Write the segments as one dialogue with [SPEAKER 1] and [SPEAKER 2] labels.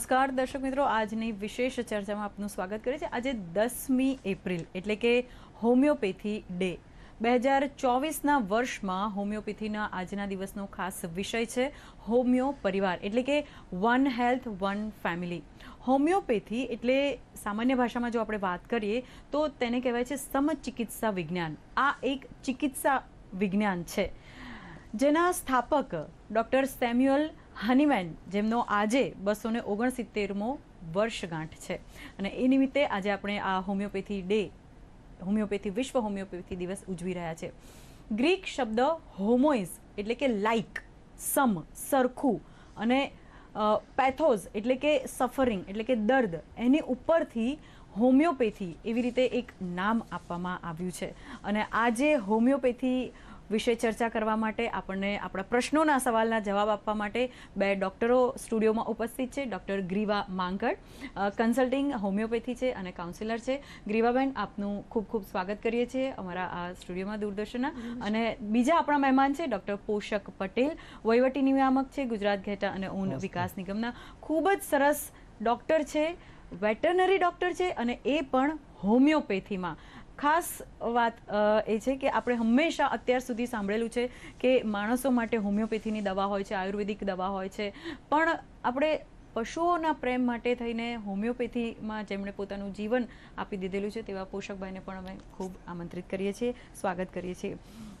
[SPEAKER 1] નમસ્કાર, દર્શક મિત્રો. આજની વિશેષ ચર્ચામાં આપનું સ્વાગત કરે છે. આજે દસમી એપ્રિલ એટલે કે હોમિયોપેથી ડે. બે હજાર ચોવીસના વર્ષમાં હોમિયોપેથીના આજના દિવસનો ખાસ વિષય છે હોમિયો પરિવાર એટલે કે one health, one family. Homeopathy એટલે સામાન્ય ભાષામાં જો આપણે વાત કરીએ, તો તેને કહેવાય છે સમચિકિત્સા વિજ્ઞાન. આ એક ચિકિત્સા વિજ્ઞાન છે. જેના સ્થાપક ડૉક્ટર સેમ્યુઅલ હનીમેન, જેમનો આજે બસો ને ઓગણસિત્તેરમો વર્ષગાંઠ છે. અને એ નિમિત્તે આજે આપણે આ હોમિયોપેથી ડે, હોમિયોપેથી વિશ્વ હોમિયોપેથી દિવસ ઉજવી રહ્યા છે. ગ્રીક શબ્દ હોમોઇઝ એટલે કે લાઇક સમ, સરખું અને પેથોઝ એટલે કે સફરિંગ એટલે કે દર્દ, એની ઉપરથી હોમિયોપેથી એવી રીતે એક નામ આપવામાં આવ્યું છે. અને આજે હોમિયોપેથી વિશે ચર્ચા કરવા માટે આપણને આપણા પ્રશ્નોના સવાલના જવાબ આપવા માટે બે ડૉક્ટરો સ્ટુડિયોમાં ઉપસ્થિત છે. Doctor Griva Mankad consulting homeopathy છે અને કાઉન્સિલર છે. ગ્રીવાબેન આપનું ખૂબ ખૂબ સ્વાગત કરીએ છીએ અમારા આ સ્ટુડિયોમાં દૂરદર્શનના. અને બીજા આપણા મહેમાન છે ડૉક્ટર પોષક પટેલ વહીવટી નિયામક છે ગુજરાત ઘેટા અને ઊન વિકાસ નિગમના. ખૂબ જ સરસ ડૉક્ટર છે વેટરનરી ડૉક્ટર છે અને એ પણ હોમિયોપેથીમાં. ખાસ વાત એ છે કે આપણે હંમેશા અત્યાર સુધી સાંભળેલું છે કે માણસો માટે હોમિયોપેથીની દવા હોય છે, આયુર્વેદિક દવા હોય છે. પણ આપણે પશુઓના પ્રેમ માટે થઈને હોમિયોપેથીમાં જેમણે પોતાનું જીવન આપી દીધેલું છે તેવા પોષકભાઈને પણ અમે ખૂબ આમંત્રિત કરીએ છીએ, સ્વાગત કરીએ છીએ.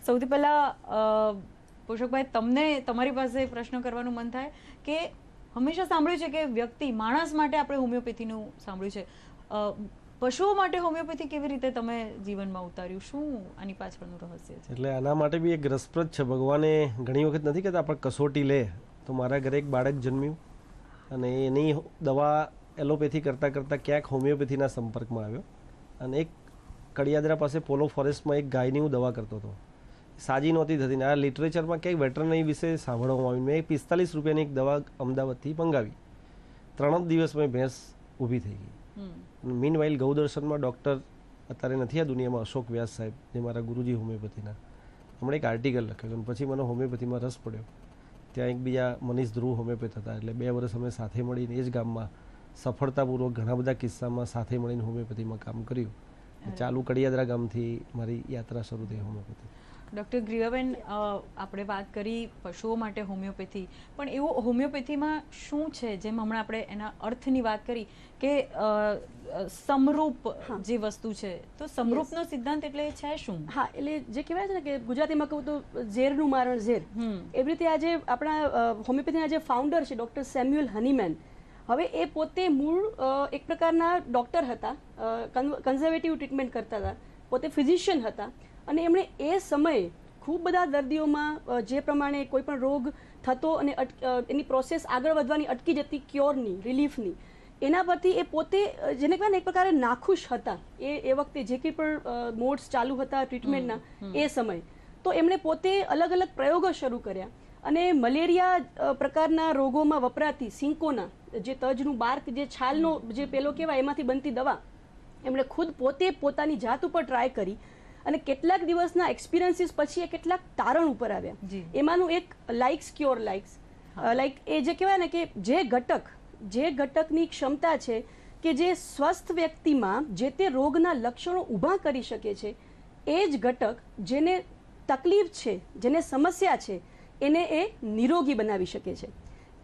[SPEAKER 1] સૌથી પહેલાં પોષકભાઈ, તમને તમારી પાસે પ્રશ્ન કરવાનું મન થાય કે હંમેશા સાંભળ્યું છે કે વ્યક્તિ માણસ માટે આપણે હોમિયોપેથીનું સાંભળ્યું છે. પશુઓ માટે હોમિયોપેથી કેવી રીતે તમે જીવનમાં ઉતાર્યું? શું આની પાછળનું રહસ્ય છે?
[SPEAKER 2] એટલે આના માટે બી એક રસપ્રદ છે. ભગવાને ઘણી વખત નથી કહેતા, આપણે કસોટી લે. તો મારા ઘરે એક બાળક જન્મ્યું અને એની દવા એલોપેથી કરતાં કરતાં ક્યાંક હોમિયોપેથીના સંપર્કમાં આવ્યો અને એક કડિયાદરા પાસે પોલો ફોરેસ્ટમાં એક ગાયની હું દવા કરતો હતો. સાજી નહોતી થતી ને આ લિટરેચરમાં ક્યાંક વેટરનરી વિશે સાંભળવામાં આવ્યું મેં પિસ્તાલીસ રૂપિયાની એક દવા અમદાવાદથી મંગાવી. ત્રણ જ દિવસમાં ભેંસ ઊભી થઈ ગઈ. મીન વાઇલ ગૌદર્શનમાં ડૉક્ટર અત્યારે નથી આ દુનિયામાં અશોક વ્યાસ સાહેબ જે મારા ગુરુજી હોમિયોપેથીના. હમણાં એક આર્ટિકલ લખ્યો અને પછી મને હોમિયોપેથીમાં રસ પડ્યો. ત્યાં એક બીજા મનીષ ધ્રુવ હોમિયોપેથ હતા એટલે બે વર્ષ અમે સાથે મળીને એ જ ગામમાં સફળતાપૂર્વક ઘણા બધા કિસ્સામાં સાથે મળીને હોમિયોપેથીમાં કામ કર્યું. ચાલુ કડિયાદરા ગામથી મારી યાત્રા શરૂ થઈ હોમિયોપેથી
[SPEAKER 1] ડૉક્ટર ગ્રીવાબેન આપણે વાત કરી પશુઓ માટે હોમિયોપેથી પણ એવું હોમિયોપેથીમાં શું છે? જેમ હમણાં આપણે એના અર્થની વાત કરી કે સમરૂપ જે વસ્તુ છે તો સમરૂપનો સિદ્ધાંત એટલે છે શું?
[SPEAKER 3] હા એટલે જે કહેવાય છે ને કે ગુજરાતીમાં કહું તો ઝેરનું મારણ ઝેર. એવી રીતે આજે આપણા હોમિયોપેથીના જે ફાઉન્ડર છે ડૉક્ટર સેમ્યુઅલ હનીમેન હવે એ પોતે મૂળ એક પ્રકારના ડૉક્ટર હતા કન્ઝર્વેટિવ ટ્રીટમેન્ટ કરતા હતા પોતે ફિઝિશિયન હતા અને એમણે એ સમયે ખૂબ બધા દર્દીઓમાં જે પ્રમાણે કોઈ પણ રોગ થતો અને એની પ્રોસેસ આગળ વધવાની અટકી જતી ક્યોરની રિલીફની એના પરથી એ પોતે જેને કહેવાય ને એક પ્રકારે નાખુશ હતા. એ એ વખતે જે કંઈ પણ મોડ્સ ચાલુ હતા ટ્રીટમેન્ટના એ સમય. તો એમણે પોતે અલગ અલગ પ્રયોગો શરૂ કર્યા. અને મલેરિયા પ્રકારના રોગોમાં વપરાતી સિંકોના જે તજનું બાર્ક જે છાલનો જે પેલો કહેવાય એમાંથી બનતી દવા એમણે ખુદ પોતે પોતાની જાત ઉપર ટ્રાય કરી. અને કેટલાક દિવસના એક્સપિરિયન્સીસ પછી એ કેટલાક તારણ ઉપર આવ્યા. એમાંનું એક લાઇક્સ ક્યોર લાઇક્સ લાઈક એ જે કહેવાય ને કે જે ઘટક જે ઘટકની ક્ષમતા છે કે જે સ્વસ્થ વ્યક્તિમાં જે તે રોગના લક્ષણો ઊભા કરી શકે છે એ જ ઘટક જેને તકલીફ છે જેને સમસ્યા છે એને એ નિરોગી બનાવી શકે છે.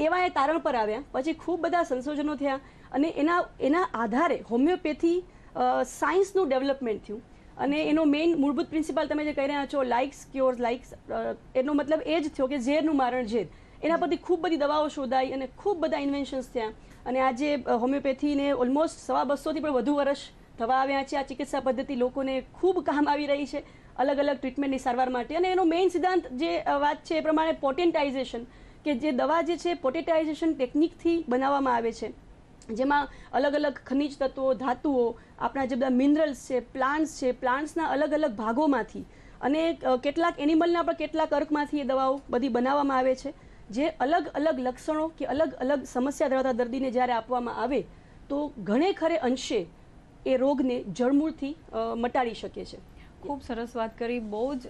[SPEAKER 3] એવા એ તારણ પર આવ્યા. પછી ખૂબ બધા સંશોધનો થયા અને એના એના આધારે હોમિયોપેથી સાયન્સનું ડેવલપમેન્ટ થયું. અને એનો મેઇન મૂળભૂત પ્રિન્સિપાલ તમે જે કહી રહ્યા છો લાઇક્સ ક્યોર્સ લાઇક્સ એનો મતલબ એ જ થયો કે ઝેરનું મારણ ઝેર. એના પરથી ખૂબ બધી દવાઓ શોધાઈ અને ખૂબ બધા ઇન્વેન્શન્સ થયા. અને આજે હોમિયોપેથીને ઓલમોસ્ટ સવા બસોથી પણ વધુ વર્ષ થવા આવ્યા છે. આ ચિકિત્સા પદ્ધતિ લોકોને ખૂબ કામ આવી રહી છે અલગ અલગ ટ્રીટમેન્ટની સારવાર માટે. અને એનો મેઇન સિદ્ધાંત જે વાત છે એ પ્રમાણે પોટેન્ટાઇઝેશન કે જે દવા જે છે પોટેન્ટાઇઝેશન ટેકનિકથી બનાવવામાં આવે છે. જેમાં અલગ અલગ ખનિજ તત્વો, ધાતુઓ, આપણા જે બધા મિનરલ્સ છે પ્લાન્ટ્સ છે પ્લાન્ટ્સના અલગ અલગ ભાગોમાંથી અને કેટલાક એનિમલના પણ કેટલાક અર્કમાંથી એ દવાઓ બધી બનાવવામાં આવે છે. જે અલગ અલગ લક્ષણો કે અલગ અલગ સમસ્યા ધરાવતા દર્દીને જ્યારે આપવામાં આવે, તો ઘણે ખરે અંશે એ રોગને જળમૂળથી મટાડી શકે છે.
[SPEAKER 1] ખૂબ સરસ વાત કરી. બહુ જ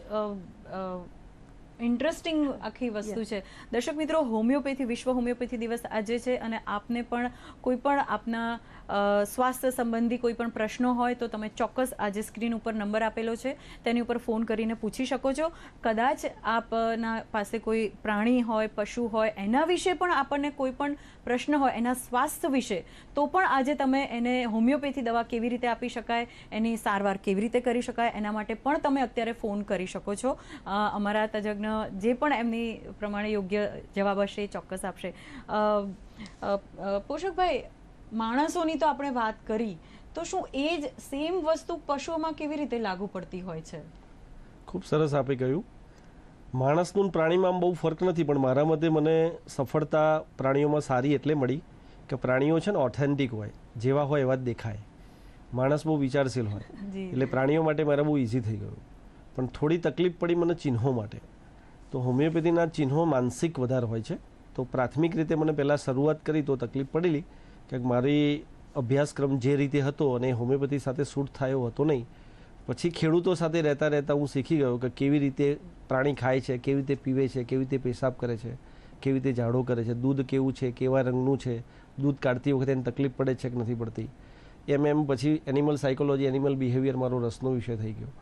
[SPEAKER 1] ઇન્ટરેસ્ટિંગ આખી વસ્તુ છે. દર્શક મિત્રો હોમિયોપેથી વિશ્વ હોમિયોપેથી દિવસ આજે છે અને આપને પણ કોઈ પણ આપના સ્વાસ્થ્ય સંબંધી કોઈ પણ પ્રશ્નો હોય તો તમે ચોક્કસ આજે સ્ક્રીન ઉપર નંબર આપેલો છે. તેની ઉપર ફોન કરીને પૂછી શકો છો. કદાચ આપના પાસે કોઈ પ્રાણી હોય પશુ હોય એના વિશે પણ આપણને કોઈ પણ પ્રશ્ન હોય એના સ્વાસ્થ્ય વિશે તો પણ આજે તમે એને હોમિયોપેથી દવા કેવી રીતે આપી શકાય એની સારવાર કેવી રીતે કરી શકાય એના માટે પણ તમે અત્યારે ફોન કરી શકો છો. અમારા તજજ્ઞ જે પણ એમની પ્રમાણે યોગ્ય જવાબ હશે એ ચોક્કસ આપશે. પોષકભાઈ માણસોની તો આપણે વાત કરી તો શું એ જ સેમ વસ્તુ પશુઓમાં કેવી રીતે લાગુ પડતી હોય છે?
[SPEAKER 2] ખૂબ સરસ આપે કહ્યું. માણસનું પ્રાણીમાં બહુ ફરક નથી પણ મારા મતે મને સફળતા પ્રાણીઓમાં સારી એટલે મળી કે પ્રાણીઓ છે ને ઓથેન્ટિક હોય જેવા હોય એવા જ દેખાય. માણસ બહુ વિચારશીલ હોય. એટલે પ્રાણીઓ માટે મારે બહુ ઇઝી થઈ ગયું. પણ થોડી તકલીફ પડી મને ચિહ્નો માટે. તો હોમિયોપેથીના ચિહ્નો માનસિક વધારે હોય છે. તો પ્રાથમિક રીતે મને પહેલાં શરૂઆત કરી તો તકલીફ પડેલી કે મારી અભ્યાસક્રમ જે રીતે હતો અને હોમિયોપેથી સાથે સૂટ થયો હતો નહીં પછી ખેડૂતો સાથે રહેતા રહેતા હું શીખી ગયો કે કેવી રીતે પ્રાણી ખાય છે કેવી રીતે પીવે છે કેવી રીતે પેશાબ કરે છે કેવી રીતે ઝાડો કરે છે દૂધ કેવું છે કેવા રંગનું છે દૂધ કાઢતી વખતે એને તકલીફ પડે છે કે નથી પડતી. એમ એમ પછી એનિમલ સાયકોલોજી એનિમલ બિહેવિયર મારો રસનો વિષય થઈ ગયો.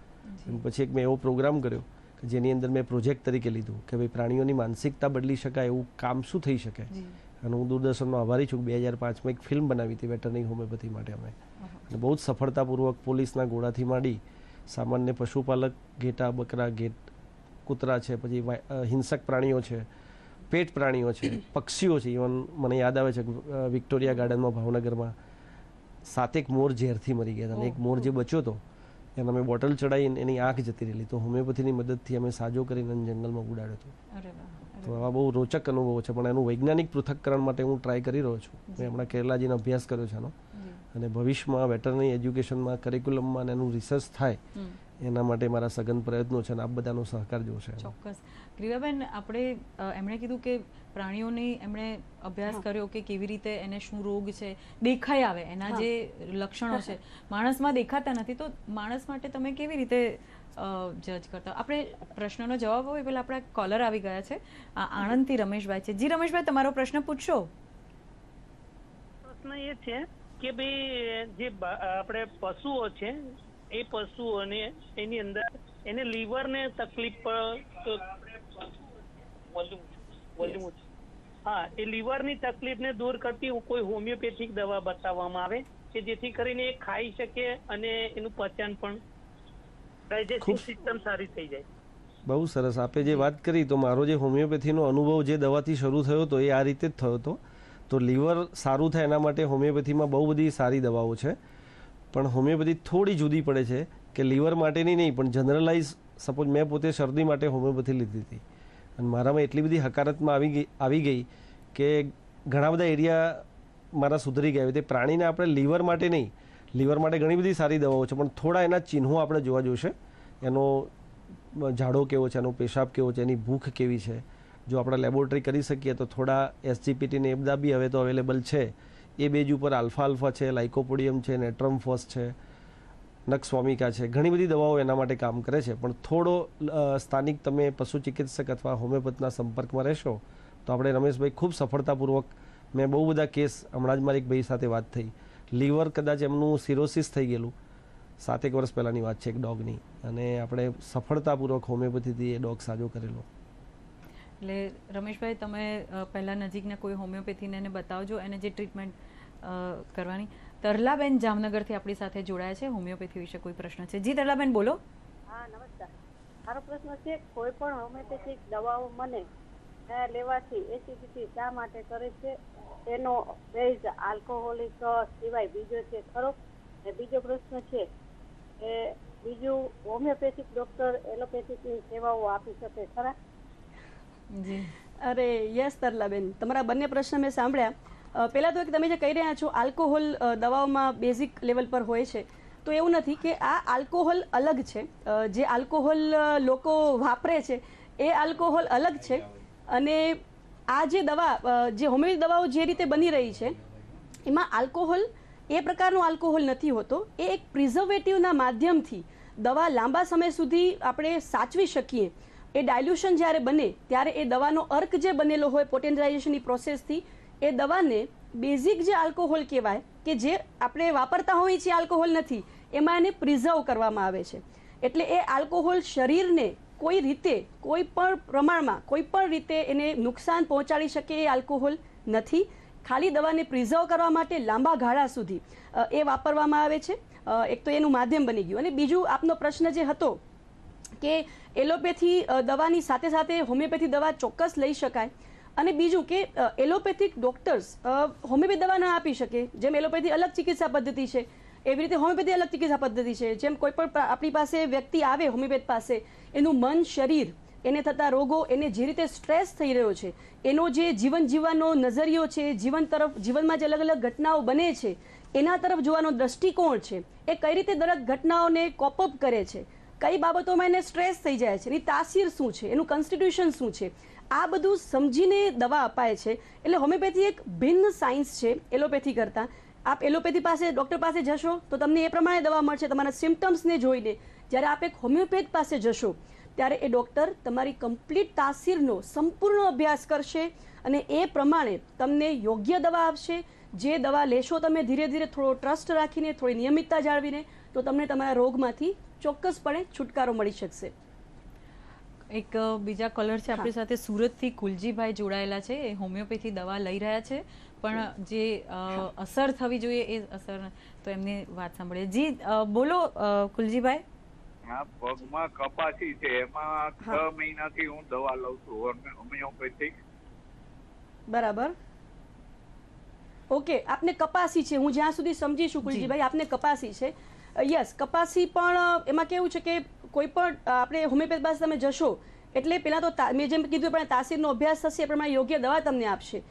[SPEAKER 2] પછી એક મેં એવો પ્રોગ્રામ કર્યો કે જેની અંદર મેં પ્રોજેક્ટ તરીકે લીધું કે ભાઈ પ્રાણીઓની માનસિકતા બદલી શકાય એવું કામ શું થઈ શકે? અને હું દૂરદર્શનનો આભારી છું બે હજાર પાંચમાં એક ફિલ્મ બનાવી હતી વેટરનરી હોમિયોપેથી માટે અમે. અને બહુ જ સફળતાપૂર્વક પોલીસના ગોળાથી માંડી સામાન્ય પશુપાલક ઘેટા બકરા ઘેટ કૂતરા છે પછી હિંસક પ્રાણીઓ છે પેટ પ્રાણીઓ છે પક્ષીઓ છે. ઇવન મને યાદ આવે છે વિક્ટોરિયા ગાર્ડનમાં ભાવનગરમાં સાતેક મોર ઝેરથી મરી ગયા હતા. અને એક મોર જે બચ્યો હતો એને અમે બોટલ ચડાવીને એની આંખ જતી રહેલી. તો હોમિયોપેથીની મદદથી અમે સાજો કરીને જંગલમાં ઉડાડ્યો હતો. તો આવા બહુ રોચક અનુભવો છે પણ એનું વૈજ્ઞાનિક પૃથક્કરણ માટે હું ટ્રાય કરી રહ્યો છું. મેં હમણાં કેરલાજીનો અભ્યાસ કર્યો છે આનો. અને ભવિષ્યમાં વેટરનરી એજ્યુકેશનમાં કરિક્યુલમમાં એનું રિસર્ચ થાય. એના માટે મારા સઘન પ્રયત્નો છે અને આપ બધાનો સહકાર જો છે.
[SPEAKER 1] ચોક્કસ. ગ્રીવાબેન આપણે એમણે કીધું કે પ્રાણીઓની એમણે અભ્યાસ કર્યો કે કેવી રીતે એને શું રોગ છે દેખાઈ આવે એના જે લક્ષણો છે માણસમાં દેખાતા નથી. તો માણસ માટે તમે કેવી રીતે જજ કરતા? આપણે પ્રશ્નનો જવાબ હોય પેલા આપણા કોલર આવી ગયા છે. આ આણંદથી રમેશભાઈ છે. જી રમેશભાઈ તમારો પ્રશ્ન પૂછશો
[SPEAKER 4] પ્રશ્ન એ છે કે ભાઈ જે આપણે પશુઓ છે એ પશુઓને એની અંદર એને લીવર ને તકલીફ. હા એ લીવરની તકલીફ ને દૂર કરતી કોઈ હોમિયોપેથિક દવા બતાવવામાં આવે કે જેથી કરીને એ ખાઈ શકે અને એનું પચન પણ ડાયજેસ્ટિવ સિસ્ટમ સારી થઈ જાય.
[SPEAKER 2] બહુ સરસ. આપે જે વાત કરી તો મારો જે હોમિયોપેથીનો અનુભવ જે દવાથી શરૂ થયો હતો એ આ રીતે જ થયો હતો. તો લીવર સારું થાય એના માટે હોમિયોપેથીમાં બહુ બધી સારી દવાઓ છે. પણ હોમિયોપેથી થોડી જુદી પડે છે કે લીવર માટેની નહીં, પણ જનરલાઇઝ સપોઝ મેં પોતે શરદી માટે હોમિયોપેથી લીધી હતી. અને મારામાં એટલી બધી હકારાત્મક આવી ગઈ આવી ગઈ કે ઘણા બધા એરિયા મારા સુધરી ગયા. તે પ્રાણીને આપણે લીવર માટે નહીં, લીવર માટે ઘણી બધી સારી દવાઓ છે, પણ થોડા એના ચિહ્નો આપણે જોવા જોશે. એનો ઝાડો કેવો છે, એનો પેશાબ કેવો છે, એની ભૂખ કેવી છે. જો આપણે લેબોરેટરી કરી શકીએ તો થોડા એસજીપીટી ને એ બધા બી હવે તો અવેલેબલ છે. એ બેજ ઉપર આલ્ફા આલ્ફા છે, લાઇકોપોડિયમ છે નેટ્રમ ફોસ છે નક્ષસ્વામિકા છે. ઘણી બધી દવાઓ એના માટે કામ કરે છે. પણ થોડો સ્થાનિક તમે પશુ ચિકિત્સક અથવા હોમિયોપેથના સંપર્કમાં રહેશો, તો આપણે રમેશભાઈ ખૂબ સફળતાપૂર્વક, મેં બહુ બધા કેસ, હમણાં જ મારી એક ભાઈ સાથે વાત થઈ. લીવર કદાચ એમનું સિરોસિસ થઈ ગયેલું. સાતેક વર્ષ પહેલાંની વાત છે એક ડોગની. અને આપણે સફળતાપૂર્વક હોમિયોપેથીથી એ ડોગ સાજો કરેલો.
[SPEAKER 1] એટલે રમેશભાઈ, તમે પહેલાં નજીકના કોઈ હોમિયોપેથીને એને બતાવજો, એને જે ટ્રીટમેન્ટ કરવાની. તરલાબેન જામનગરથી આપણી સાથે જોડાયા છે. હોમિયોપેથી વિશે કોઈ પ્રશ્ન છે? જી, તરલાબેન, બોલો.
[SPEAKER 5] હા, નમસ્કાર. મારો પ્રશ્ન છે, કોઈ પણ હોમિયોપેથિક દવાઓ મને લેવાથી એસિડિટી શા માટે કરે છે? એનો બેઝ આલ્કોહોલિક સિવાય બીજો છે ખરો? ને બીજો પ્રશ્ન છે કે બીજું હોમિયોપેથિક ડોક્ટર એલોપેથિકની સેવાઓ આપી શકે ખરા?
[SPEAKER 3] અરે યસ તરલાબેન. તમારા બંને પ્રશ્ન મેં સાંભળ્યા. પહેલાં તો તમે જે કહી રહ્યા છો, આલ્કોહોલ દવાઓમાં બેઝિક લેવલ પર હોય છે, તો એવું નથી કે આ આલ્કોહોલ અલગ છે. જે આલ્કોહોલ લોકો વાપરે છે, એ આલ્કોહોલ અલગ છે. અને આ જે દવા જે હોમિયોપેથિક દવાઓ જે રીતે બની રહી છે, એમાં આલ્કોહોલ, એ પ્રકારનો આલ્કોહોલ નથી હોતો. એ એક પ્રિઝર્વેટિવના માધ્યમથી દવા લાંબા સમય સુધી આપણે સાચવી શકીએ. એ ડાયલ્યુશન જ્યારે બને, ત્યારે એ દવાનો અર્ક જે બનેલો હોય પોટેન્ડરાઇઝેશનની પ્રોસેસથી એ દવાને બેઝિક જે આલ્કોહોલ કહેવાય, કે જે આપણે વાપરતા હોઈએ છીએ આલ્કોહોલ નથી, એમાં એને પ્રિઝર્વ કરવામાં આવે છે. એટલે એ આલ્કોહોલ શરીરને કોઈ રીતે, કોઈ પણ પ્રમાણમાં, કોઈ પણ રીતે એને નુકસાન પહોંચાડી શકે એ આલ્કોહોલ નથી. ખાલી દવાને પ્રિઝર્વ કરવા માટે લાંબા ગાળા સુધી એ વાપરવામાં આવે છે. એક તો એનું માધ્યમ બની ગયું. અને બીજું આપનો પ્રશ્ન જે હતો, કે એલોપેથી દવાની સાથે સાથે હોમિયોપેથી દવા ચોક્કસ લઈ શકાય. અને બીજું કે એલોપેથિક ડોક્ટર્સ હોમિયોપેથી દવા ના આપી શકે, જેમ એલોપેથી અલગ ચિકિત્સા પદ્ધતિ છે, એવી રીતે હોમિયોપેથી અલગ ચિકિત્સા પદ્ધતિ છે, જેમ કોઈ પણ આપણી પાસે વ્યક્તિ આવે હોમિયોપેથ પાસે, એનું મન, શરીર, એને થતા રોગો, એને જે રીતે સ્ટ્રેસ થઈ રહ્યો છે, એનો જે જીવન જીવવાનો નજરિયો છે, જીવન તરફ, જીવનમાં જે અલગ અલગ ઘટનાઓ બને છે, એના તરફ જોવાનો દ્રષ્ટિકોણ છે, એ કઈ રીતે દરેક ઘટનાઓને કોપઅપ કરે છે કઈ બાબતોમાં એને સ્ટ્રેસ થઈ જાય છે એની તાસીર શું છે? એનું કોન્સ્ટિટ્યુશન શું છે? આ બધું સમજીને દવા અપાય છે. એટલે હોમિયોપેથી એક ભિન્ન સાયન્સ છે એલોપેથી કરતાં. આપ એલોપેથી પાસે ડૉક્ટર પાસે જશો તો તમને એ પ્રમાણે દવા મળશે. તમારા સિમ્ટમ્સને જોઈને જ્યારે આપ એક હોમિયોપેથ પાસે જશો ત્યારે એ ડૉક્ટર તમારી કમ્પ્લીટ તાસીરનો સંપૂર્ણ અભ્યાસ કરશે અને એ પ્રમાણે તમને યોગ્ય દવા આપશે. જે દવા લેશો તમે ધીરે ધીરે થોડો ટ્રસ્ટ રાખીને, થોડી નિયમિતતા જાળવીને, તો તમને તમારા રોગમાંથી ચોક્કસપણે છુટકારો મળી શકશે.
[SPEAKER 1] એક બીજા કોલર છે આપણી સાથે સુરતથી કુલજીભાઈ જોડાયેલા છે. એ હોમિયોપેથી દવા લઈ રહ્યા છે. પણ જે અસર થવી જોઈએ એ અસર તો એમની વાત સાંભળીએ. જી બોલો કુલજીભાઈ.
[SPEAKER 6] હા પગમાં કપાસી છે. એમાં છ મહિનાથી હું દવા લઉં છું. હોમિ- હોમિયોપેથિક
[SPEAKER 3] બરાબર. ઓકે આપને કપાસી છે. હું જ્યાં સુધી સમજી છું કુલજીભાઈ આપને કપાસી છે. યસ કપાસી પણ એમાં કેવું છે કે કોઈ પણ આપણે હોમિયોપેથ પાસે તમે જશો, એટલે પહેલાં તો મેં જેમ કીધું પણ તાસીરનો અભ્યાસ થશે, એ પ્રમાણે યોગ્ય દવા તમને આપશે.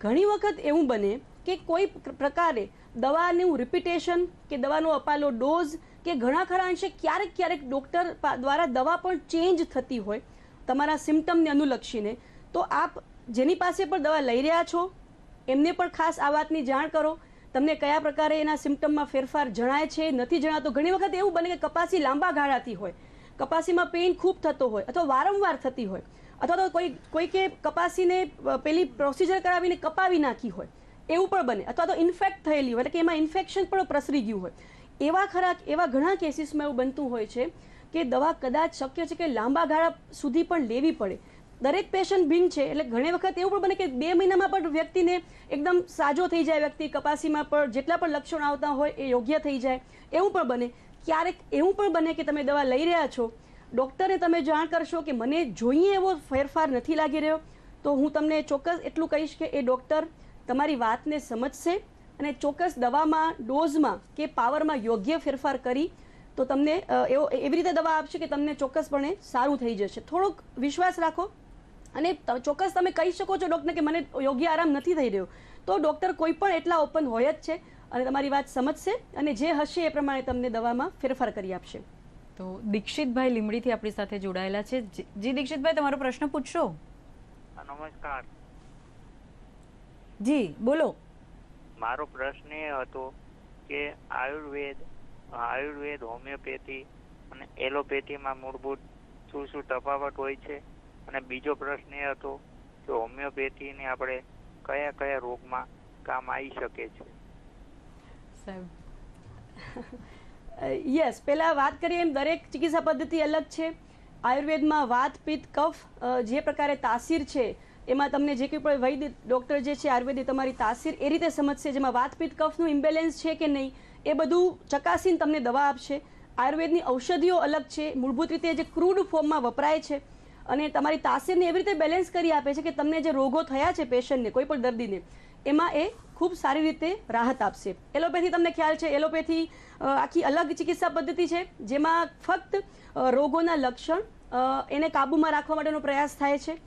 [SPEAKER 3] ઘણી વખત એવું બને કે કોઈ પ્રકારે દવાનું રિપીટેશન કે દવાનો અપાલો ડોઝ કે ઘણા ખરા અંશે ક્યારેક ક્યારેક ડૉક્ટર દ્વારા દવા પણ ચેન્જ થતી હોય, તમારા સિમ્ટમને અનુલક્ષીને. તો આપ જેની પાસે પણ દવા લઈ રહ્યા છો, એમને પણ ખાસ આ વાતની જાણ કરો તમને કયા પ્રકારે એના સિમ્ટમમાં ફેરફાર જણાય છે, નથી જણાતો? ઘણી વખત એવું બને કે કપાસી લાંબા ગાળાથી હોય, કપાસીમાં પેઇન ખૂબ થતો હોય અથવા વારંવાર થતી હોય, અથવા તો કોઈ કોઈ કે કપાસીને પેલી પ્રોસિજર કરાવીને કપાવી નાખી હોય, એવું પણ બને, અથવા તો ઇન્ફેક્ટ થયેલી હોય, એટલે કે એમાં ઇન્ફેક્શન પણ પ્રસરી ગયું હોય. એવા ખરા, એવા ઘણા કેસીસમાં એવું બનતું હોય છે કે દવા કદાચ શક્ય છે કે લાંબા ગાળા સુધી પણ લેવી પડે. દરેક પેશન્ટ ભિન્ન છે. એટલે ઘણી વખત એવું પણ બને કે બે મહિનામાં પણ વ્યક્તિને એકદમ સાજો થઈ જાય વ્યક્તિ, કપાસીમાં પણ જેટલા પણ લક્ષણો આવતા હોય એ યોગ્ય થઈ જાય. એવું પણ બને. ક્યારેક એવું પણ બને કે તમે દવા લઈ રહ્યા છો. ડૉક્ટરને તમે જાણ કરશો કે મને જોઈએ એવો ફેરફાર નથી લાગી રહ્યો, તો હું તમને ચોક્કસ એટલું કહીશ કે એ ડૉક્ટર તમારી વાતને સમજશે અને ચોક્કસ દવામાં, ડોઝમાં કે પાવરમાં યોગ્ય ફેરફાર કરી તો તમને એવો, એવી રીતે દવા આપશે કે તમને ચોક્કસપણે સારું થઈ જશે. થોડોક વિશ્વાસ રાખો. અને ત- ચોક્કસ તમે કહી શકો છો ડૉક્ટર કે મને યોગ્ય આરામ નથી થઈ રહ્યો. તો ડૉક્ટર કોઈ પણ એટલા ઓપન હોય જ છે અને તમારી વાત સમજશે અને જે હશે એ પ્રમાણે તમને દવામાં ફેરફાર કરી આપશે.
[SPEAKER 1] તો દીક્ષિતભાઈ લીમડીથી આપણી સાથે જોડાયેલા છે. જી જી, દીક્ષિતભાઈ તમારો પ્રશ્ન પૂછશો.
[SPEAKER 7] નમસ્કાર.
[SPEAKER 1] જી બોલો.
[SPEAKER 7] મારો પ્રશ્ન એ હતો કે આયુર્વેદ આયુર્વેદ હોમિયોપેથી અને એલોપેથીમાં મૂળભૂત શું શું તફાવત હોય છે? અને બીજો પ્રશ્ન એ હતો કે હોમિયોપેથીને આપણે કયા કયા રોગમાં કામ આવી શકે છે?
[SPEAKER 1] સાહેબ.
[SPEAKER 3] યસ પહેલાં વાત કરીએ એમ દરેક ચિકિત્સા પદ્ધતિ અલગ છે. આયુર્વેદમાં વાત, પિત્ત, કફ જે પ્રકારે તાસીર છે, એમાં તમને જે કંઈ પણ વૈદ્ય, ડૉક્ટર જે છે આયુર્વેદિક તમારી તાસીર એ રીતે સમજશે, જેમાં વાત, પિત્ત, કફનું ઇમ્બેલેન્સ છે કે નહીં, એ બધું ચકાસીને તમને દવા આપશે. આયુર્વેદની ઔષધિઓ અલગ છે, મૂળભૂત રીતે જે ક્રૂડ ફોર્મમાં વપરાય છે અને તમારી તાસીરને એવી રીતે બેલેન્સ કરી આપે છે કે તમને જે રોગો થયા છે પેશન્ટને કોઈ પણ દર્દીને, એમાં એ ખૂબ સારી રીતે રાહત આપશે. એલોપેથી તમને ખ્યાલ છે, એલોપેથી આખી અલગ ચિકિત્સા પદ્ધતિ છે, જેમાં ફક્ત રોગોના લક્ષણ એને કાબૂમાં રાખવા માટેનો પ્રયાસ થાય છે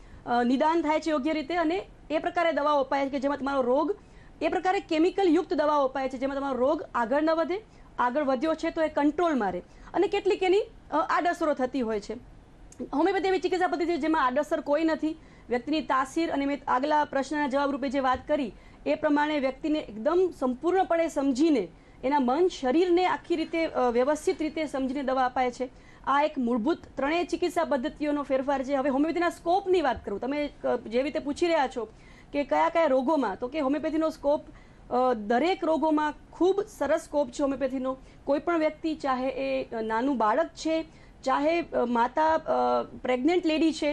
[SPEAKER 3] નિદાન થાય છે યોગ્ય રીતે અને એ પ્રકારે દવાઓ અપાય છે કે જેમાં તમારો રોગ, એ પ્રકારે કેમિકલ યુક્ત દવાઓ અપાય છે જેમાં તમારો રોગ આગળ ન વધે, આગળ વધ્યો છે તો એ કંટ્રોલમાં રહે અને કેટલીક એની આડઅસરો થતી હોય છે. હોમિયોપેથી એવી ચિકિત્સા પદ્ધતિ છે જેમાં આડઅસર કોઈ નથી. વ્યક્તિની તાસીર અને મેં આગલા પ્રશ્નના જવાબ રૂપે જે વાત કરી, એ પ્રમાણે વ્યક્તિને એકદમ સંપૂર્ણપણે સમજીને એના મન શરીરને આખી રીતે વ્યવસ્થિત રીતે સમજીને દવા અપાય છે. આ એક મૂળભૂત ત્રણેય ચિકિત્સા પદ્ધતિઓનો ફેરફાર છે. હવે હોમિયોપેથીના સ્કોપની વાત કરું. તમે જે રીતે પૂછી રહ્યા છો કે કયા કયા રોગોમાં, તો કે હોમિયોપેથીનો સ્કોપ દરેક રોગોમાં ખૂબ સરસ સ્કોપ છે હોમિયોપેથીનો. કોઈ પણ વ્યક્તિ ચાહે એ નાનું બાળક છે ચાહે માતા પ્રેગ્નન્ટ લેડી છે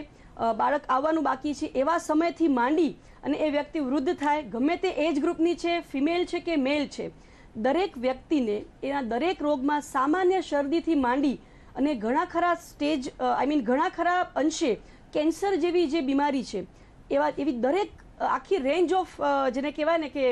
[SPEAKER 3] બાળક આવવાનું બાકી છે, એવા સમયથી માંડી અને એ વ્યક્તિ વૃદ્ધ થાય, ગમે તે એજ ગ્રુપની છે ફિમેલ છે કે મેલ છે, દરેક વ્યક્તિને એના દરેક રોગમાં સામાન્ય શરદીથી માંડી અને ઘણા ખરા સ્ટેજ આઈ મીન ઘણા ખરા અંશે કેન્સર જેવી જે બીમારી છે, એવા, એવી દરેક આખી રેન્જ ઓફ જેને કહેવાય ને કે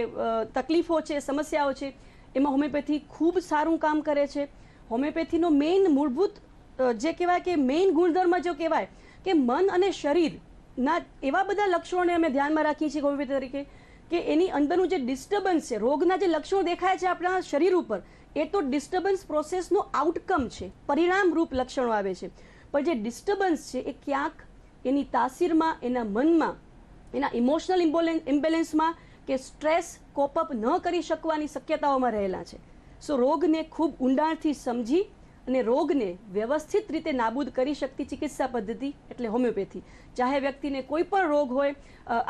[SPEAKER 3] તકલીફો છે, સમસ્યાઓ છે, એમાં હોમિયોપેથી ખૂબ સારું કામ કરે છે. હોમિયોપેથીનો મેઇન મૂળભૂત જે કહેવાય કે મેઇન ગુણધર્મ જો કહેવાય કે મન અને શરીરના એવા બધા લક્ષણોને અમે ધ્યાનમાં રાખીએ છીએ કોવિડ તરીકે કે એની અંદરનું જે ડિસ્ટર્બન્સ છે, રોગના જે લક્ષણો દેખાય છે આપણા શરીર ઉપર, એ તો ડિસ્ટર્બન્સ પ્રોસેસનો આઉટકમ છે, પરિણામરૂપ લક્ષણો આવે છે. પણ જે ડિસ્ટર્બન્સ છે, એ ક્યાંક એની તાસીરમાં, એના મનમાં, એના ઇમોશનલ ઇમ્બેલેન્સમાં કે સ્ટ્રેસ કોપઅપ ન કરી શકવાની શક્યતાઓમાં રહેલા છે. સો રોગને ખૂબ ઊંડાણથી સમજી અને રોગને વ્યવસ્થિત રીતે નાબૂદ કરી શકતી ચિકિત્સા પદ્ધતિ એટલે હોમિયોપેથી. ચાહે વ્યક્તિને કોઈ પણ રોગ હોય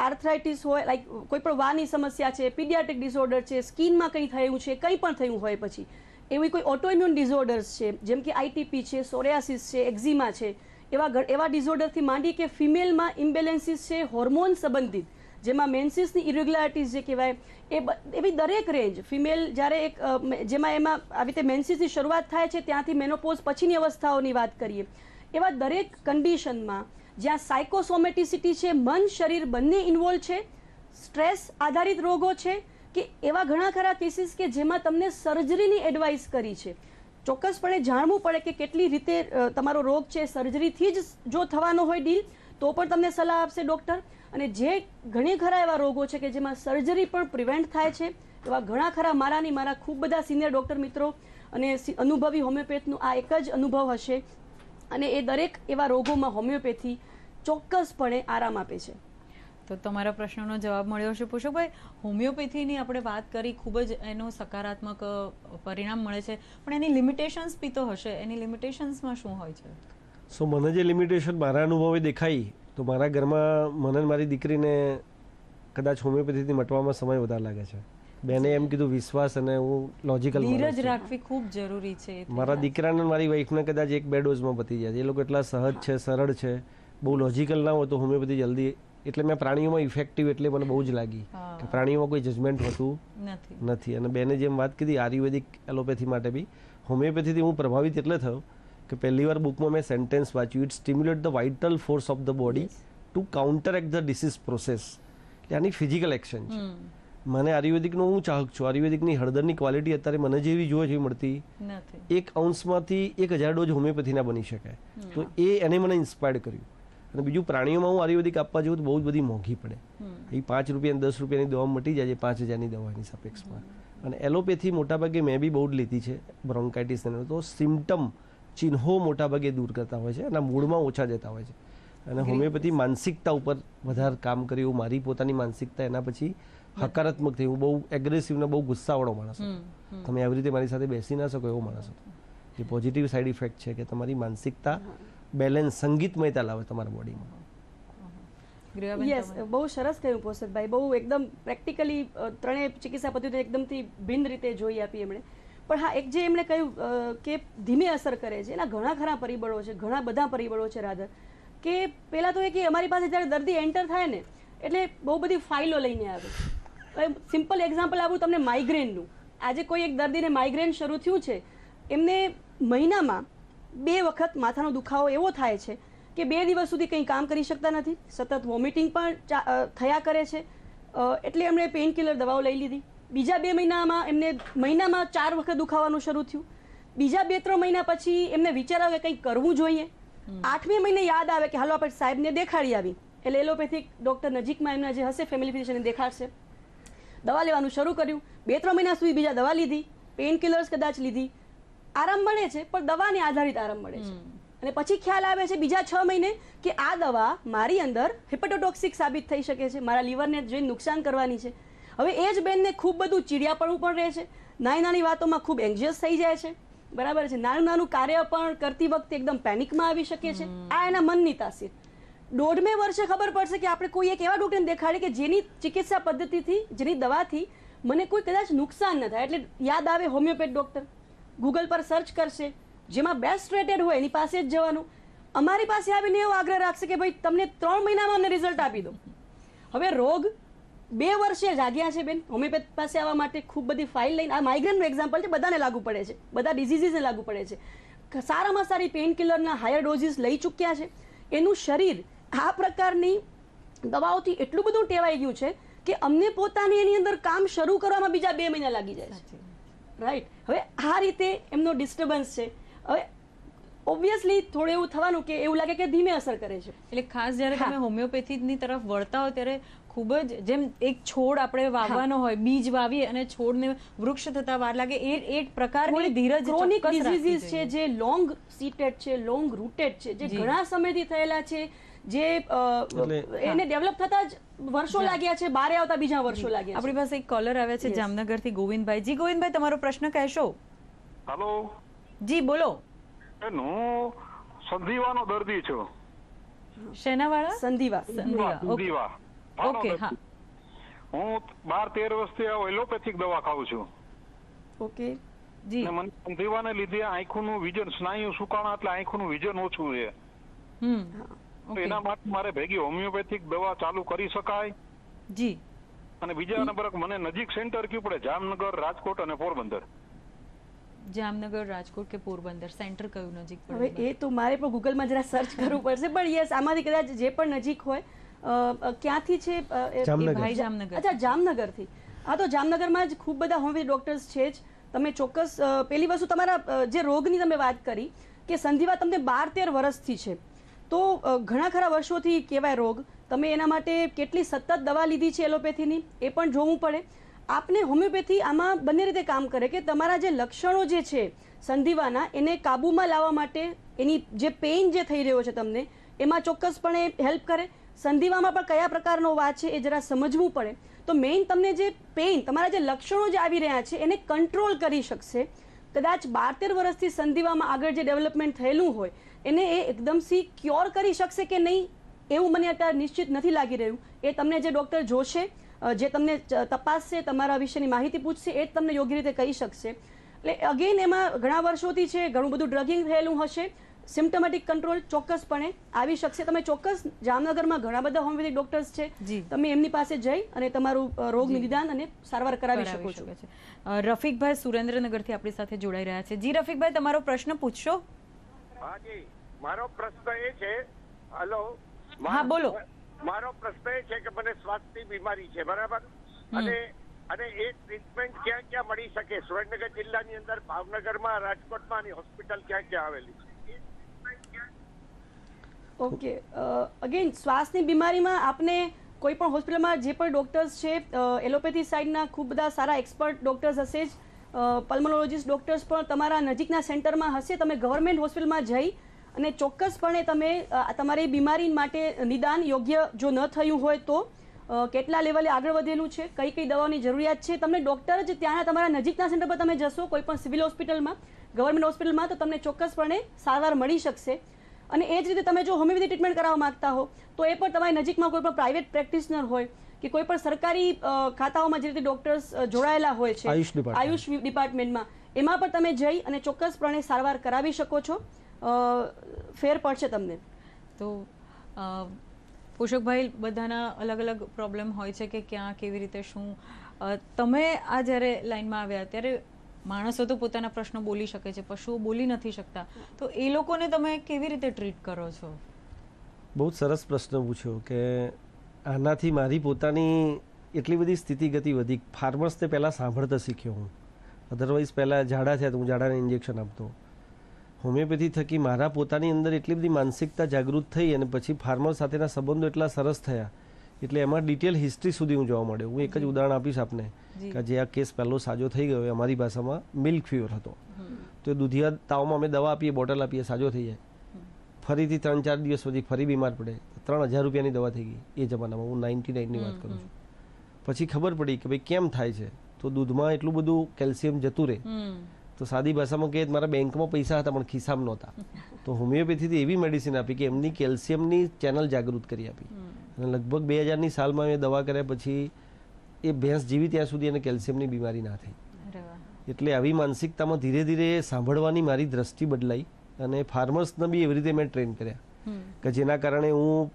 [SPEAKER 3] આર્થરાઇટિસ હોય, લાઈક કોઈ પણ વાની સમસ્યા છે, પીડિયાટિક ડિસઓર્ડર છે, સ્કિનમાં કંઈ થયું છે, કંઈ પણ થયું હોય પછી, એવી કોઈ ઓટોઇમ્યુન ડિઝોર્ડર્સ છે, જેમ કે આઈટીપી છે, સોરિયાસિસ છે, એક્ઝિમા છે, એવા એવા ડિઝોર્ડરથી માંડી કે ફિમેલમાં ઇમ્બેલેન્સીસ છે, હોર્મોન સંબંધિત જેમાં મેન્સિસની ઇરેગ્યુલારિટીઝ જે કહેવાય, એ એવી દરેક રેન્જ ફિમેલ જ્યારે એક જેમાં એમાં આવી રીતે મેન્સિસની શરૂઆત થાય છે, ત્યાંથી મેનોપોઝ પછીની અવસ્થાઓની વાત કરીએ. એવા દરેક કન્ડિશનમાં જ્યાં સાયકોસોમેટિસિટી છે, મન, શરીર બંને ઇન્વોલ્વ છે સ્ટ્રેસ આધારિત રોગો છે, કે એવા ઘણા ખરા કેસીસ કે જેમાં તમને સર્જરીની એડવાઇસ કરી છે. ચોક્કસપણે જાણવું પડે કે કેટલી રીતે તમારો રોગ છે સર્જરીથી જ જો થવાનો હોય ડીલ તો પણ તમને સલાહ આપશે ડૉક્ટર અને જે ઘણી ખરા એવા રોગો છે કે જેમાં સર્જરી પણ પ્રિવેન્ટ થાય છે એવા ઘણા ખરા મારાની મારા ખૂબ બધા સિનિયર ડૉક્ટર મિત્રો અને અનુભવી હોમિયોપેથનું આ એક જ અનુભવ હશે. અને એ દરેક એવા રોગોમાં હોમિયોપેથી ચોક્કસપણે આરામ આપે છે.
[SPEAKER 1] તો તમારા પ્રશ્નનો જવાબ મળ્યો છે પુષ્પભાઈ હોમિયોપેથીની આપણે વાત કરી ખૂબ જ એનો સકારાત્મક પરિણામ મળે છે. પણ એની લિમિટેશન્સ બી તો હશે. એની લિમિટેશન્સમાં શું હોય છે?
[SPEAKER 2] સો મને જે લિમિટેશન મારા અનુભવે દેખાઈ તો મારા ઘરમાં મને મારી દીકરીને કદાચ હોમિયોપેથીથી મટવામાં સમય વધારે લાગે છે. બેને એમ કીધું વિશ્વાસ અને હું લોજિકલ
[SPEAKER 1] ધીરજ રાખવી ખૂબ જરૂરી છે
[SPEAKER 2] મારા દીકરાને મારી વાઈફને કદાચ એક બે ડોઝમાં પતી જાય છે. એ લોકો એટલા સહજ છે સરળ છે બહુ લોજિકલ ના હોય તો હોમિયોપેથી જલ્દી. એટલે મેં પ્રાણીઓમાં ઇફેક્ટિવ એટલે મને બહુ જ લાગી કે પ્રાણીઓમાં કોઈ જજમેન્ટ હોતું
[SPEAKER 1] નથી.
[SPEAKER 2] નથી. અને બેને જેમ વાત કીધી આયુર્વેદિક એલોપેથી માટે બી. હોમિયોપેથીથી હું પ્રભાવિત એટલે થયો. કે પહેલી વાર બુકમાં મેં સેન્ટેન્સ વાંચ્યું. It stimulate the vital force of the body to counteract the disease process એટલે આની ફિઝિકલ એક્શન છે. મને આયુર્વેદિકનો હું ચાહક છું. આયુર્વેદિકની હળદરની ક્વોલિટી અત્યારે મને જેવી જોઈએ જેવી મળતી. એક અંશમાંથી એક હજાર ડોઝ હોમિયોપેથીના બની શકાય તો એ એને મને ઇન્સ્પાયર્ડ કર્યું. અને બીજું પ્રાણીઓમાં હું આયુર્વેદિક આપવા જવું તો બહુ જ બધી મોંઘી પડે. એ પાંચ રૂપિયા દસ રૂપિયાની દવા મટી જાય છે પાંચ હજારની દવાની સાપેક્ષમાં. અને એલોપેથી મોટાભાગે મેં બી બહુ જ લીધી છે બ્રોન્કાઇટિસ તો સિમ્ટમ ચિહ્નો મોટાભાગે દૂર કરતા હોય છે અને મૂળમાં ઓછા જતા હોય છે. અને હોમિયોપેથી માનસિકતા ઉપર વધારે કામ કર્યું મારી પોતાની માનસિકતા એના પછી હકારાત્મક થઈ હું બહુ એગ્રેસિવ ને બહુ ગુસ્સાવાળો માણસ હતો. તમે આવી રીતે મારી સાથે બેસી ના શકો એવો માણસ હતો. જે પોઝિટિવ સાઈડ ઇફેક્ટ છે કે તમારી માનસિકતા બેલેન્સ સંગીતમયતા લાવે તમારા બોડીમાં.
[SPEAKER 3] યસ બહુ સરસ કહ્યું પોસતભાઈ બહુ એકદમ પ્રેક્ટિકલી ત્રણેય ચિકિત્સા પદ્ધતિ એકદમથી ભિન્ન રીતે જોઈ આપી એમણે. પણ હા, એક જે એમણે કહ્યું કે ધીમે અસર કરે છે, એના ઘણા ખરા પરિબળો છે, ઘણા બધા પરિબળો છે રાધર કે પહેલાં તો એ કે અમારી પાસે જ્યારે દર્દી એન્ટર થાય ને, એટલે બહુ બધી ફાઇલો લઈને આવે. સિમ્પલ એક્ઝામ્પલ આપું તમને માઇગ્રેનનું આજે કોઈ એક દર્દીને માઇગ્રેન શરૂ થયું છે, એમને મહિનામાં બે વખત માથાનો દુખાવો એવો થાય છે કે બે દિવસ સુધી કંઈ કામ કરી શકતા નથી, સતત વોમિટિંગ પણ થયા કરે છે એટલે એમણે પેઇન કિલર દવાઓ લઈ લીધી. બીજા બે મહિનામાં એમને મહિનામાં ચાર વખત દુખાવાનું શરૂ થયું. બીજા બે ત્રણ મહિના પછી એમને વિચાર આવે કંઈક કરવું જોઈએ. આઠમી મહિને યાદ આવે કે હાલો આપણે સાહેબને દેખાડી આવી. એટલે એલોપેથિક ડૉક્ટર નજીકમાં એમના જે હશે ફેમિલી ફિઝિશિયન દેખાડશે. દવા લેવાનું શરૂ કર્યું. બે ત્રણ મહિના સુધી બીજા દવા લીધી. પેઇન કિલર્સ કદાચ લીધી. આરામ મળે છે પણ દવાને આધારિત આરામ મળે છે. અને પછી ખ્યાલ આવે છે બીજા છ મહિને કે આ દવા મારી અંદર હિપેટોટોક્સિક સાબિત થઈ શકે છે. મારા લીવરને જોઈને નુકસાન કરવાની છે. હવે એ જ બેનને ખૂબ બધું ચીડિયાપણું પણ રહે છે. નાની નાની વાતોમાં ખૂબ એન્ઝિયસ થઈ જાય છે. બરાબર છે. નાનું નાનું કાર્ય પણ કરતી વખતે એકદમ પેનિકમાં આવી શકે છે. આ એના મનની તાસીર. દોઢમે વર્ષે ખબર પડશે કે આપણે કોઈ એક એવા ડોક્ટરને દેખાડે કે જેની ચિકિત્સા પદ્ધતિથી જેની દવાથી મને કોઈ કદાચ નુકસાન ન થાય. એટલે યાદ આવે હોમિયોપેથ ડૉક્ટર ગૂગલ પર સર્ચ કરશે. જેમાં બેસ્ટ રેટેડ હોય એની પાસે જ જવાનું. અમારી પાસે આવીને એવો આગ્રહ રાખશે કે ભાઈ તમને ત્રણ મહિનામાં અમને રિઝલ્ટ આપી દો. હવે રોગ બે વર્ષે જાગ્યા છે બેન. હોમિયોપેથ પાસે આવવા માટે ખૂબ બધી ફાઇલ લઈને આ માઇગ્રેનનું એક્ઝામ્પલ છે બધાને લાગુ પડે છે. બધા ડિઝીઝીસને લાગુ પડે છે. સારામાં સારી પેઇન કિલરના હાયર ડોઝીસ લઈ ચૂક્યા છે. એનું શરીર આ પ્રકારની દવાઓથી એટલું બધું ટેવાઈ ગયું છે કે અમને પોતાની એની અંદર કામ શરૂ કરવામાં બીજા બે મહિના લાગી જાય છે. રાઈટ હવે આ રીતે એમનો ડિસ્ટર્બન્સ છે. હવે ઓબ્વિયસલી થોડું એવું થવાનું કે એવું લાગે કે ધીમે અસર કરે છે.
[SPEAKER 1] એટલે ખાસ જ્યારે. તમે હોમિયોપેથીની તરફ વળતા હો ત્યારે ખૂબ જ જેમ એક છોડ આપણે વાવવાનો હોય બીજ વાવીએ અને છોડને વૃક્ષ થતા વાર લાગે એ એ પ્રકારની ધીરજ
[SPEAKER 3] ક્રોનિક ડિઝીઝીસ છે જે લોંગ સીટેડ છે લોંગ રૂટેડ છે જે ઘણા સમયથી થયેલા છે જે એને ડેવલપ થતા જ વર્ષો લાગ્યા છે બારે આવતા બીજા વર્ષો લાગ્યા
[SPEAKER 1] આપણી પાસે એક કોલર આવ્યા છે. જામનગરથી ગોવિંદભાઈ. જી ગોવિંદભાઈ તમારો પ્રશ્ન કહેશો?
[SPEAKER 6] હલો
[SPEAKER 1] જી બોલો.
[SPEAKER 6] હું સંધિવાનો દર્દી છું.
[SPEAKER 1] શેના વાળા
[SPEAKER 3] સંધિવા
[SPEAKER 1] સંધિવા. ઓકે. હા.
[SPEAKER 6] હું બાર તેર વર્ષથી આ એલોપેથિક દવા ખાઉં છું.
[SPEAKER 3] ઓકે.
[SPEAKER 1] જી.
[SPEAKER 6] ને મને સંધિવાને લીધે આંખોનું વિઝન સ્નાયુ સુકાણા એટલે આંખોનું વિઝન ઓછું છે.
[SPEAKER 1] હમ.
[SPEAKER 6] તો એના માટે મારે ભેગી હોમિયોપેથિક દવા ચાલુ કરી શકાય.
[SPEAKER 1] જી.
[SPEAKER 6] અને બીજા નંબર મને નજીક સેન્ટર કયું પડે જામનગર રાજકોટ અને પોરબંદર.
[SPEAKER 1] જામનગર રાજકોટ કે પોરબંદર? સેન્ટર કયું નજીક
[SPEAKER 3] હવે એ તો મારે પણ ગૂગલમાં જરા સર્ચ કરવું પડશે. પણ યસ આમાંથી કદાચ જે પણ નજીક હોય ક્યાંથી છે.
[SPEAKER 1] ભાઈ? જામનગર.
[SPEAKER 3] અચ્છા જામનગરથી. હા તો જામનગરમાં જ ખૂબ બધા હોમવી ડોક્ટર્સ છે જ. તમે ચોક્કસ પહેલી પેલી વસ્તુ તમારા જે રોગની તમે વાત કરી કે સંધિવા તમને બાર તેર વર્ષથી છે. તો ઘણા ખરા વર્ષોથી કહેવાય રોગ. તમે એના માટે કેટલી સતત દવા લીધી છે એલોપેથીની? એ પણ જોવું પડે. આપને હોમિયોપેથી આમાં બંને રીતે કામ કરે કે તમારા જે લક્ષણો જે છે સંધિવાના, એને કાબૂમાં લાવવા માટે એની જે પેઇન જે થઈ રહ્યો છે તમને, એમાં ચોક્કસપણે હેલ્પ કરે. સંધિવામાં પણ કયા પ્રકારનો વાત છે એ જરા સમજવું પડે. તો મેઇન તમને જે પેઇન તમારા જે લક્ષણો જે આવી રહ્યા છે એને કંટ્રોલ કરી શકશે. કદાચ બાર તેર વર્ષથી સંધિવામાં આગળ જે ડેવલપમેન્ટ થયેલું હોય, એને એ એકદમથી ક્યોર કરી શકશે કે નહીં, એવું મને અત્યારે નિશ્ચિત નથી લાગી રહ્યું. એ તમને જે ડૉક્ટર જોશે જે તમને તપાસશે તમારા વિશેની માહિતી પૂછશે એ જ તમને યોગ્ય રીતે કહી શકશે. એટલે અગેન એમાં ઘણા વર્ષોથી છે ઘણું બધું ડ્રગિંગ થયેલું હશે. સિમ્ટમેટિક કંટ્રોલ ચોક્કસપણે આવી શકશે. તમે ચોક્કસ જામનગરમાં ઘણા બધા હોમિયોપેથિક ડોક્ટર્સ છે. તમે એમની પાસે જઈ અને તમારું રોગ રોગનું નિદાન અને સારવાર કરાવી શકો છો.
[SPEAKER 1] રફીકભાઈ સુરેન્દ્રનગરથી આપણી સાથે જોડાઈ રહ્યા છે. જી રફીકભાઈ તમારો પ્રશ્ન પૂછશો?
[SPEAKER 8] હા જી. મારો પ્રશ્ન એ છે હેલો.
[SPEAKER 1] હા, બોલો.
[SPEAKER 8] મારો પ્રશ્ન એ છે કે મને સ્વાસ્થ્ય બીમારી છે બરાબર? અને અને એ ટ્રીટમેન્ટ ક્યાં ક્યાં મળી શકે? સુરેન્દ્રનગર જિલ્લાની અંદર ભાવનગરમાં રાજકોટમાં અને હોસ્પિટલ ક્યાં ક્યાં આવેલી છે?
[SPEAKER 3] ઓકે. અગેન શ્વાસની બીમારીમાં આપને કોઈ પણ હોસ્પિટલમાં જે પણ ડોક્ટર્સ છે એલોપેથી સાઇડના ખૂબ બધા સારા એક્સપર્ટ ડોક્ટર્સ હશે જ. પલ્મોલોજીસ્ટ ડોક્ટર્સ પણ તમારા નજીકના સેન્ટરમાં હશે. તમે ગવર્મેન્ટ હોસ્પિટલમાં જઈ અને ચોક્કસપણે તમે તમારી બીમારી માટે નિદાન યોગ્ય જો ન થયું હોય તો કેટલા લેવલે આગળ વધેલું છે કઈ કઈ દવાની જરૂરિયાત છે તમને ડોક્ટર જ ત્યાંના તમારા નજીકના સેન્ટર પર તમે જશો કોઈ પણ સિવિલ હોસ્પિટલમાં ગવર્મેન્ટ હોસ્પિટલમાં તો તમને ચોક્કસપણે સારવાર મળી શકશે. અને એ જ રીતે તમે જો હોમિયોપેથી ટ્રીટમેન્ટ કરાવવા માગતા હો તો એ પણ તમારી નજીકમાં કોઈ પણ પ્રાઇવેટ પ્રેક્ટિશનર હોય કે કોઈ પણ સરકારી ખાતાઓમાં જે રીતે ડોક્ટર્સ જોડાયેલા હોય છે
[SPEAKER 2] આયુષ
[SPEAKER 3] ડિપાર્ટમેન્ટમાં એમાં પણ તમે જઈ અને ચોક્કસપણે સારવાર કરાવી શકો છો. ફેર પડશે તમને.
[SPEAKER 1] તો પોષકભાઈ બધાના અલગ અલગ પ્રોબ્લેમ હોય છે કે ક્યાં કેવી રીતે શું? તમે આ જ્યારે લાઈનમાં આવ્યા ત્યારે માણસો તો પોતાના પ્રશ્નો બોલી શકે છે પશુઓ બોલી નથી શકતા. તો એ લોકોને તમે કેવી રીતે ટ્રીટ કરો છો?
[SPEAKER 2] બહુ જ સરસ પ્રશ્ન પૂછ્યો કે આનાથી મારી પોતાની એટલી બધી સ્થિતિગતિ વધી. ફાર્મર્સને પહેલાં સાંભળતા શીખ્યો હું. અધરવાઇઝ પહેલાં ઝાડા થયા તો હું ઝાડાને ઇન્જેક્શન આપતો. હોમિયોપેથી થકી મારા પોતાની અંદર એટલી બધી માનસિકતા જાગૃત થઈ અને પછી ફાર્મર સાથેના સંબંધો એટલા સરસ થયા. એટલે એમાં ડિટેલ હિસ્ટ્રી સુધી હું જોવા મળ્યો હું એક જ ઉદાહરણ આપીશ આપને કે જે આ કેસ પહેલો સાજો થઈ ગયો અમારી ભાષામાં મિલ્ક ફીવર હતો. તો દૂધિયા તાવમાં અમે દવા આપીએ બોટલ આપીએ સાજો થઈ જાય. ફરીથી ત્રણ ચાર દિવસ પછી ફરી બીમાર પડે. ત્રણ હજાર રૂપિયાની દવા થઈ ગઈ એ જમાનામાં. હું નાઇન્ટી નાઇનની વાત કરું છું. પછી ખબર પડી કે ભાઈ કેમ થાય છે? તો દૂધમાં એટલું બધું કેલ્શિયમ જતું રહે. તો સાદી ભાષામાં કહીએ મારા બેંકમાં પૈસા હતા પણ ખિસ્સામાં નહોતા. તો હોમિયોપેથીથી એવી મેડિસિન આપી કે એમની કેલ્શિયમની ચેનલ જાગૃત કરી આપી. અને લગભગ બે હજારની સાલમાં મેં દવા કર્યા પછી એ ભેંસ જીવી ત્યાં સુધી એને કેલ્શિયમની બીમારી ના થઈ. એટલે આવી માનસિકતામાં ધીરે ધીરે સાંભળવાની મારી દ્રષ્ટિ બદલાઈ અને ફાર્મર્સને બી એવી રીતે મેં ટ્રેન કર્યા. કે જેના કારણે હું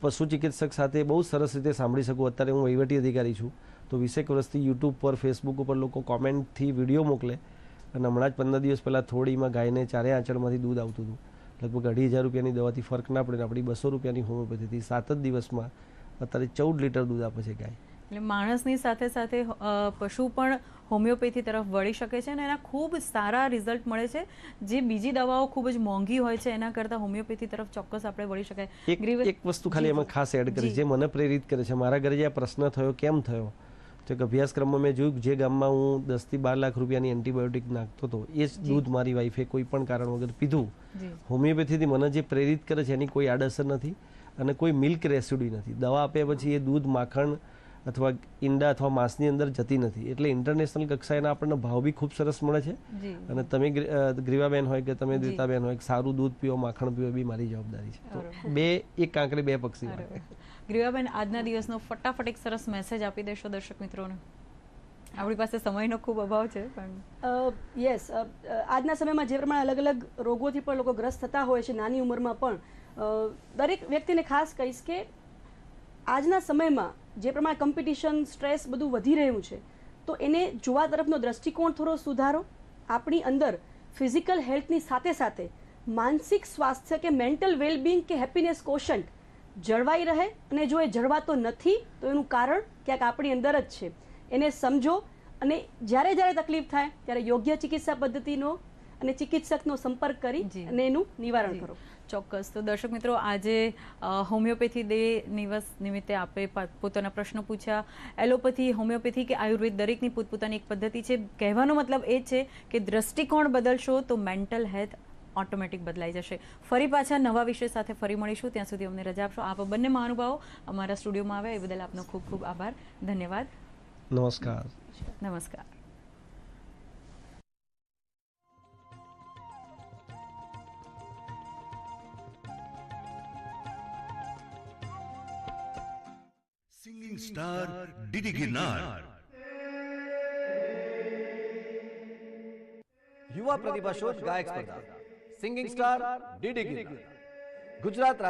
[SPEAKER 2] પશુ ચિકિત્સક સાથે બહુ સરસ રીતે સાંભળી શકું. અત્યારે હું વહીવટી અધિકારી છું. તો વીસેક વર્ષથી યુટ્યુબ પર ફેસબુક ઉપર લોકો કોમેન્ટથી વીડિયો મોકલે. અને હમણાં જ પંદર દિવસ પહેલાં થોડીમાં ગાયને ચારે આંચળમાંથી દૂધ આવતું હતું. લગભગ અઢી હજાર રૂપિયાની દવાથી ફરક ના પડે આપણી બસો રૂપિયાની હોમિયોપેથીથી સાત જ દિવસમાં અત્યારે ચૌદ લીટર દૂધ આપે છે ગાય.
[SPEAKER 1] એટલે માણસની સાથે સાથે પશુ પણ હોમિયોપેથી તરફ વળી શકે છે અને એના ખૂબ સારા રિઝલ્ટ મળે છે. જે બીજી દવાઓ ખૂબ જ મોંઘી હોય છે એના કરતાં હોમિયોપેથી તરફ ચોક્કસ આપણે વળી શકાય.
[SPEAKER 2] એક વસ્તુ ખાલી એમાં ખાસ એડ કરી.
[SPEAKER 1] જે
[SPEAKER 2] મને પ્રેરિત કરે છે મારા ઘરે જે આ પ્રશ્ન થયો કેમ થયો? તો એક અભ્યાસક્રમમાં મેં જોયું કે જે ગામમાં હું દસથી બાર લાખ રૂપિયાની એન્ટીબાયોટિક નાખતો હતો એ જ દૂધ મારી વાઈફે કોઈ પણ કારણ વગર પીધું. હોમિયોપેથીથી મને જે પ્રેરિત કરે છે એની કોઈ આડઅસર નથી અને કોઈ મિલ્ક રેસિડ્યુ નથી. દવા આપ્યા પછી એ દૂધ માખણ અથવા ઈંડા અથવા માંસની અંદર જતી નથી. એટલે ઇન્ટરનેશનલ કક્ષાએના આપણને ભાવ બી ખૂબ સરસ મળે છે. અને તમે ગ્રીવાબેન હોય કે તમે
[SPEAKER 1] જી.
[SPEAKER 2] દ્વિતાબેન હોય સારું દૂધ પીઓ માખણ પીવો બી મારી જવાબદારી છે. તો બે એક કાંકરે બે પક્ષી
[SPEAKER 1] ગ્રીવાબેન આજના દિવસનો ફટાફટ એક સરસ મેસેજ આપી દેશો દર્શક મિત્રોને. આપણી પાસે સમયનો ખૂબ અભાવ છે પણ
[SPEAKER 3] યસ આજના સમયમાં જે પ્રમાણે અલગ અલગ રોગોથી પણ લોકો ગ્રસ્ત થતા હોય છે નાની ઉંમરમાં પણ દરેક વ્યક્તિને ખાસ કહીશ કે આજના સમયમાં જે પ્રમાણે કોમ્પિટિશન સ્ટ્રેસ બધું વધી રહ્યું છે તો એને જોવા તરફનો દ્રષ્ટિકોણ થોડો સુધારો. આપણી અંદર ફિઝિકલ હેલ્થની સાથે સાથે માનસિક સ્વાસ્થ્ય કે મેન્ટલ વેલબિંગ કે હેપીનેસ કોશન્ટ જળવાઈ રહે અને જો એ જળવાતો નથી તો એનું કારણ ક્યાંક આપણી અંદર જ છે. એને સમજો અને જ્યારે જ્યારે તકલીફ થાય ત્યારે યોગ્ય ચિકિત્સા પદ્ધતિનો અને ચિકિત્સકનો સંપર્ક કરી અને એનું નિવારણ કરો.
[SPEAKER 1] ચોક્કસ. તો દર્શક મિત્રો આજે હોમિયોપેથી ડે દિવસ નિમિત્તે આપે પોતાના પ્રશ્નો પૂછ્યા. એલોપેથી હોમિયોપેથી કે આયુર્વેદ દરેકની પોતપોતાની એક પદ્ધતિ છે. કહેવાનો મતલબ એ છે કે દ્રષ્ટિકોણ બદલશો તો મેન્ટલ હેલ્થ ઓટોમેટિક બદલાઈ જશે. ફરી પાછા નવા વિષય સાથે ફરી મળીશું. ત્યાં સુધી અમને રજા આપશો. આપ બંને મહાનુભાવો અમારા સ્ટુડિયોમાં આવ્યા એ બદલ આપનો ખૂબ ખૂબ આભાર. ધન્યવાદ.
[SPEAKER 2] નમસ્કાર.
[SPEAKER 1] નમસ્કાર.
[SPEAKER 9] સિંગિંગ સ્ટાર ડીડી ગિરનાર
[SPEAKER 10] યુવા પ્રતિભા શોધ ગાયક સ્પર્ધા singing star DD Girnar Gujarat